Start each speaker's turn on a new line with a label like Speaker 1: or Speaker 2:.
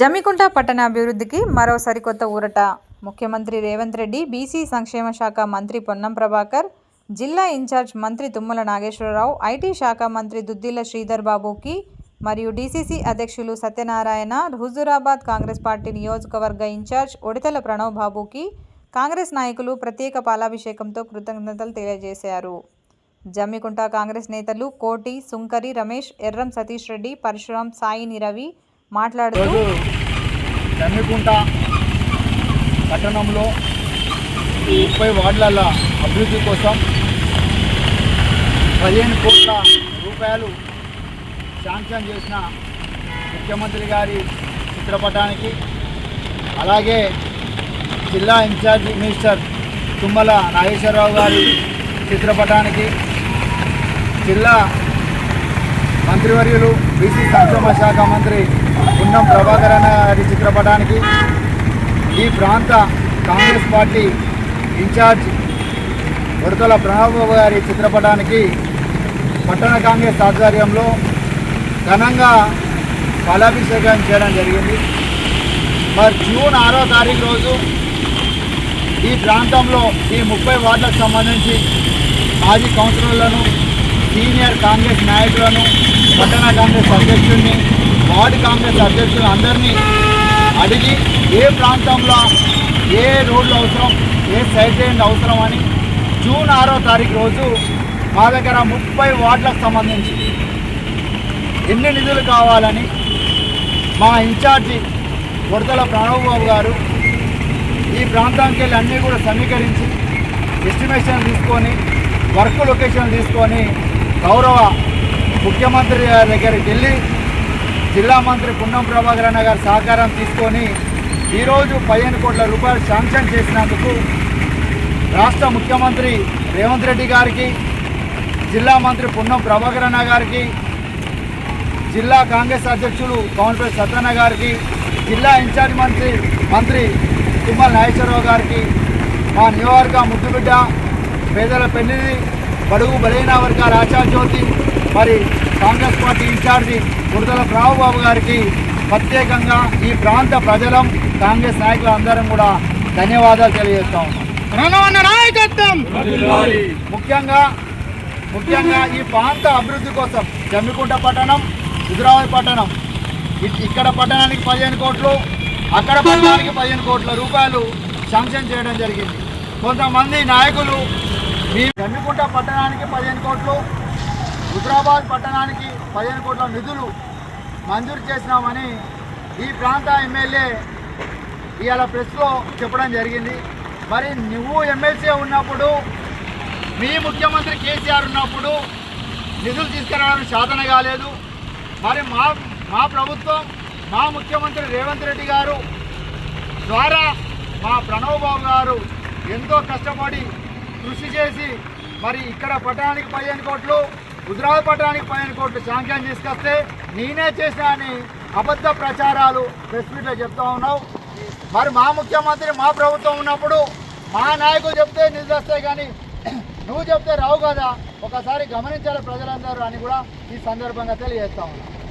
Speaker 1: జమ్మికుంట పట్టణాభివృద్ధికి మరో సరికొత్త ఊరట. ముఖ్యమంత్రి రేవంత్ రెడ్డి బీసీ సంక్షేమ శాఖ మంత్రి పొన్నం ప్రభాకర్ జిల్లా ఇన్ఛార్జ్ మంత్రి తుమ్మల నాగేశ్వరరావు ఐటీ శాఖ మంత్రి దుద్దిల శ్రీధర్ బాబుకి మరియు డీసీసీ అధ్యక్షులు సత్యనారాయణ హుజూరాబాద్ కాంగ్రెస్ పార్టీ నియోజకవర్గ ఇన్ఛార్జ్ ఒడితల ప్రణవ్ బాబుకి కాంగ్రెస్ నాయకులు ప్రత్యేక పాలాభిషేకంతో కృతజ్ఞతలు తెలియజేశారు. జమ్మికుంట కాంగ్రెస్ నేతలు కోటి సుంకరి రమేష్ ఎర్రం సతీష్ రెడ్డి పరశురాం సాయిని రవి మాట్లాడుతూ
Speaker 2: ఈరోజు పట్టణంలో ముప్పై వార్డుల అభివృద్ధి కోసం పదిహేను కోట్ల రూపాయలు శాంక్షన్ చేసిన ముఖ్యమంత్రి గారి చిత్రపటానికి అలాగే జిల్లా ఇన్ఛార్జి మినిస్టర్ తుమ్మల నాగేశ్వరరావు గారి చిత్రపటానికి జిల్లా మంత్రివర్యులు బీసీ సంక్షేమ శాఖ మంత్రి పున్నం ప్రభాకర్ అన్న గారి చిత్రపటానికి ఈ ప్రాంత Congress party incharge Udatala Pranababu గారి చిత్రపటానికి పట్టణ కాంగ్రెస్ ఆధ్వర్యంలో ఘనంగా ఫలాభిషేకం చేయడం జరిగింది. మరి జూన్ ఆరో తారీఖు రోజు ఈ ప్రాంతంలో ఈ ముప్పై వార్డులకు సంబంధించి మాజీ కౌన్సిలర్లను సీనియర్ కాంగ్రెస్ నాయకులను పట్టణ కాంగ్రెస్ అధ్యక్షుడిని వార్డు కాంగ్రెస్ అధ్యక్షులు అందరినీ అడిగి ఏ ప్రాంతంలో ఏ రోడ్లు అవసరం ఏ సైడ్ లైన్ అవసరం అని జూన్ ఆరో తారీఖు రోజు మా దగ్గర ముప్పై వార్డులకు సంబంధించి ఎన్ని నిధులు కావాలని మా ఇన్ఛార్జి వరదల ప్రణవ్ బాబు గారు ఈ ప్రాంతానికి వెళ్ళి అన్నీ కూడా సమీకరించి ఎస్టిమేషన్ తీసుకొని వర్క్ లొకేషన్ తీసుకొని గౌరవ ముఖ్యమంత్రి గారి దగ్గరికి వెళ్ళి జిల్లా మంత్రి పున్నం ప్రభాకర్ అన్న గారి సహకారం తీసుకొని ఈరోజు పదిహేను కోట్ల రూపాయలు శాంక్షన్ చేసినందుకు రాష్ట్ర ముఖ్యమంత్రి రేవంత్ రెడ్డి గారికి జిల్లా మంత్రి పున్నం ప్రభాకర్ అన్న గారికి జిల్లా కాంగ్రెస్ అధ్యక్షులు కౌన్సిలర్ సత్యన్న గారికి జిల్లా ఇన్ఛార్జ్ మంత్రి మంత్రి తుమ్మల నాగేశ్వరరావు గారికి మా నియోజకవర్గ ముద్దుబిడ్డ పేదల పెళ్ళి బడుగు బలైన వర్గాల ఆచార్జ్యోతి మరి Congress party incharge Udatala Raobabu గారికి ప్రత్యేకంగా ఈ ప్రాంత ప్రజలం కాంగ్రెస్ నాయకులు అందరం కూడా ధన్యవాదాలు తెలియజేస్తా ఉన్నాం.
Speaker 3: నాయకత్వం
Speaker 2: ముఖ్యంగా ముఖ్యంగా ఈ ప్రాంత అభివృద్ధి కోసం జమ్మికుంట పట్టణం హుజరాబాద్ పట్టణం ఇక్కడ పట్టణానికి పదిహేను కోట్లు అక్కడ పట్టణానికి పదిహేను కోట్ల రూపాయలు శాంక్షన్ చేయడం జరిగింది. కొంతమంది నాయకులు మీ జమ్మికుంట పట్టణానికి పదిహేను కోట్లు హుజరాబాద్ పట్టణానికి పదిహేను కోట్ల నిధులు మంజూరు చేసినామని ఈ ప్రాంత ఎమ్మెల్యే ఇవాళ ప్రెస్లో చెప్పడం జరిగింది. మరి నువ్వు ఎమ్మెల్సీ ఉన్నప్పుడు మీ ముఖ్యమంత్రి కేసీఆర్ ఉన్నప్పుడు నిధులు తీసుకురావడానికి సాధన కాలేదు. మరి మా మా ప్రభుత్వం మా ముఖ్యమంత్రి రేవంత్ రెడ్డి గారు ద్వారా మా ప్రణవ్ బాబు గారు ఎంతో కష్టపడి కృషి చేసి మరి ఇక్కడ పట్టణానికి పదిహేను కోట్లు గుజరాత్ పట్టణానికి పదిహేను కోట్లు శాంక్షన్ తీసుకొస్తే నేనే చేసినా అని అబద్ధ ప్రచారాలు ప్రెస్ మీట్లో చెప్తా ఉన్నావు. మరి మా ముఖ్యమంత్రి మా ప్రభుత్వం ఉన్నప్పుడు మా నాయకులు చెప్తే నిధులు కానీ నువ్వు చెప్తే రావు కదా. ఒకసారి గమనించాలి ప్రజలందరూ అని కూడా ఈ సందర్భంగా తెలియజేస్తా ఉన్నాను